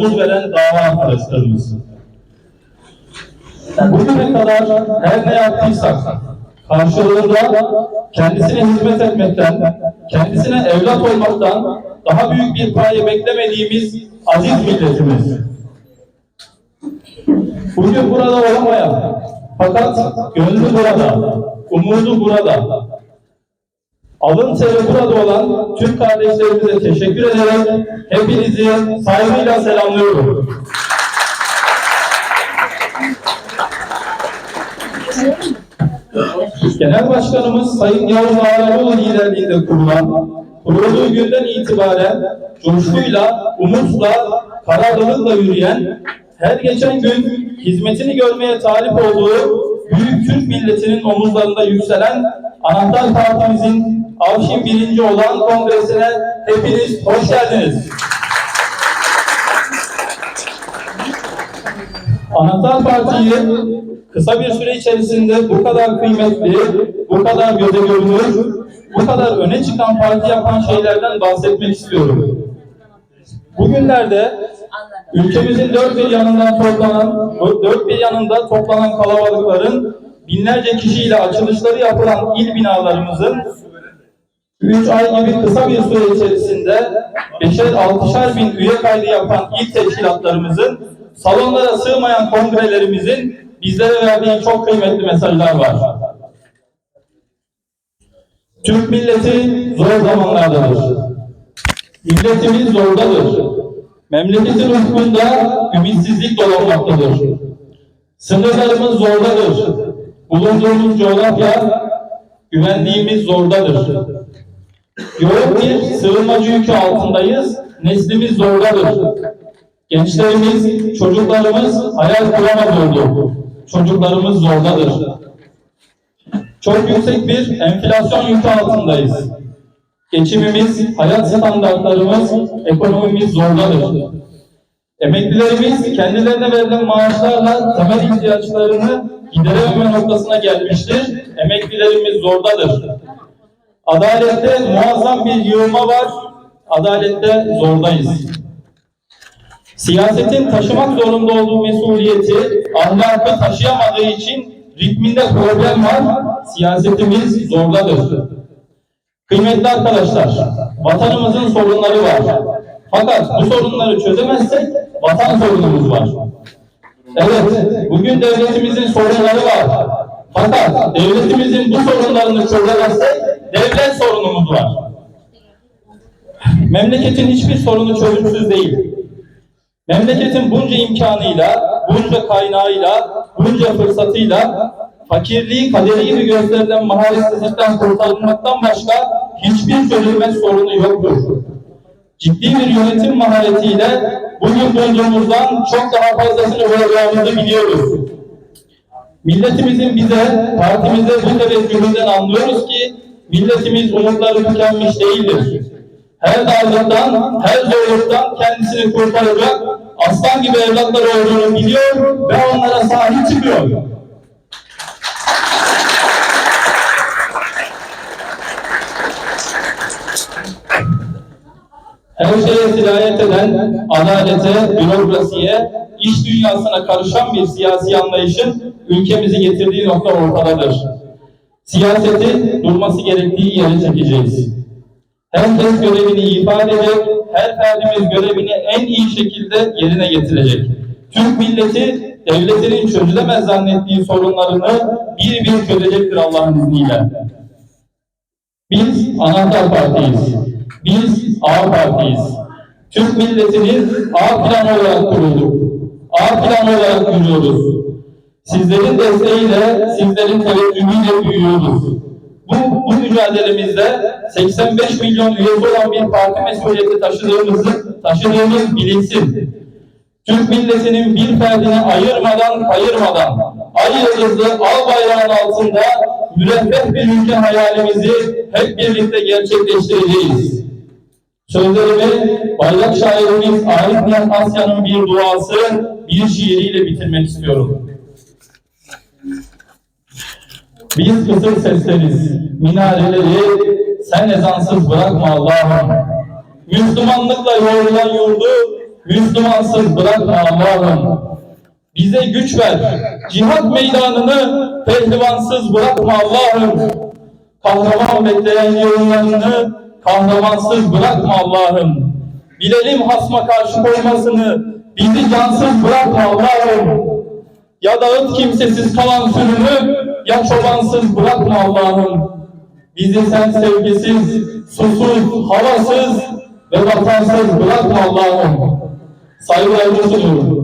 omuz veren dava arkadaşlarımız. Bugüne kadar her ne yaptıysak karşılığında kendisine hizmet etmekten, kendisine evlat olmaktan daha büyük bir paye beklemediğimiz aziz milletimiz. Bugün burada olamayan fakat gönlü burada, umudu burada. Alın teri burada olan tüm kardeşlerimize teşekkür ederek hepinizi saygıyla selamlıyorum. Genel Başkanımız Sayın Yavuz Ağaroğlu liderliğinde kurulan, kurulduğu günden itibaren coşkuyla, umutla, kararlılıkla yürüyen, her geçen gün hizmetini görmeye talip olduğu büyük Türk milletinin omuzlarında yükselen Anahtar Partimizin Avşin birinci olan kongresine hepiniz hoş geldiniz. Anahtar Parti'yi kısa bir süre içerisinde bu kadar kıymetli, bu kadar göze görünür, bu kadar öne çıkan parti yapan şeylerden bahsetmek istiyorum. Bugünlerde ülkemizin dört bir yanından toplanan, dört bir yanında toplanan kalabalıkların binlerce kişiyle açılışları yapılan il binalarımızın 3 ay gibi kısa bir süre içerisinde beşer altışar bin üye kaydı yapan il teşkilatlarımızın salonlara sığmayan kongrelerimizin bizlere verdiği çok kıymetli mesajlar var. Türk milleti zor zamanlardadır. Milletimiz zordadır. Memleketin ufkunda ümitsizlik dolanmaktadır. Sınırlarımız zordadır. Bulunduğumuz coğrafya, güvenliğimiz zordadır. Yoğun bir sığınmacı yükü altındayız. Neslimiz zordadır. Gençlerimiz, çocuklarımız hayal kuramaz oldu. Çocuklarımız zordadır. Çok yüksek bir enflasyon yükü altındayız. Geçimimiz, hayat standartlarımız, ekonomimiz zordadır. Emeklilerimiz kendilerine verilen maaşlarla temel ihtiyaçlarını giderememe noktasına gelmiştir. Emeklilerimiz zordadır. Adalette muazzam bir yığılma var. Adalette zordayız. Siyasetin taşımak zorunda olduğu mesuliyeti ahlakı taşıyamadığı için ritminde problem var. Siyasetimiz zordadır. Kıymetli arkadaşlar, vatanımızın sorunları var. Fakat bu sorunları çözemezsek vatan sorunumuz var. Evet, bugün devletimizin sorunları var. Fakat devletimizin bu sorunlarını çözemezsek devlet sorunumuz var. Memleketin hiçbir sorunu çözümsüz değil. Memleketin bunca imkanıyla, bunca kaynağıyla, bunca fırsatıyla fakirliği kaderi gibi gösterilen maharetsizlikten kurtarılmaktan başka hiçbir çözülmez sorunu yoktur. Ciddi bir yönetim maharetiyle bugün bulunduğumuzdan çok daha fazlasını vereceğimizi biliyoruz. Milletimizin bize, partimize bu teveccühünden anlıyoruz ki milletimiz umutları tükenmiş değildir. Her darlıktan, her zorluktan kendisini kurtaracak aslan gibi evlatları olduğunu biliyor ve onlara sahip çıkıyor. Her şeye sirayet eden, adalete, bürokrasiye, iş dünyasına karışan bir siyasi anlayışın ülkemizi getirdiği nokta ortadadır. Siyaseti durması gerektiği yere çekeceğiz. Herkes görevini ifade edecek, her ferdimiz görevini en iyi şekilde yerine getirecek. Türk milleti devletinin çözülemez zannettiği sorunlarını bir bir çözecektir Allah'ın izniyle. Biz anahtar partiyiz. Biz A partiyiz. Türk milletinin A planı olarak kurulduk. A planı olarak yürüyoruz. Sizlerin desteğiyle, sizlerin teveccühüyle büyüyoruz. Bu, bu mücadelemizde 85 milyon üyesi olan bir parti mesuliyeti taşıdığımızı, taşıdığımız bilinsin. Türk milletinin bir ferdini ayırmadan kayırmadan ay yıldızlı al bayrağın altında müreffeh bir ülke hayalimizi hep birlikte gerçekleştireceğiz. Sözlerimi bayrak şairimiz Arif Nihat Asya'nın bir duası, bir şiiriyle bitirmek istiyorum. Biz kısır sesleriz, minareleri sen ezansız bırakma Allah'ım. Müslümanlıkla yoğrulan yurdu Müslümansız bırakma Allah'ım. Bize güç ver. Cihat meydanını pehlivansız bırakma Allah'ım. Kahraman bekleyen yollarını kahramansız bırakma Allah'ım. Bilelim hasma karşı koymasını, bizi cansız bırakma Allah'ım. Ya dağıt kimsesiz kalan sürünü, ya çobansız bırakma Allah'ım. Bizi sen sevgisiz, susuz, havasız ve vatansız bırakma Allah'ım. Saygılarımı sunuyorum.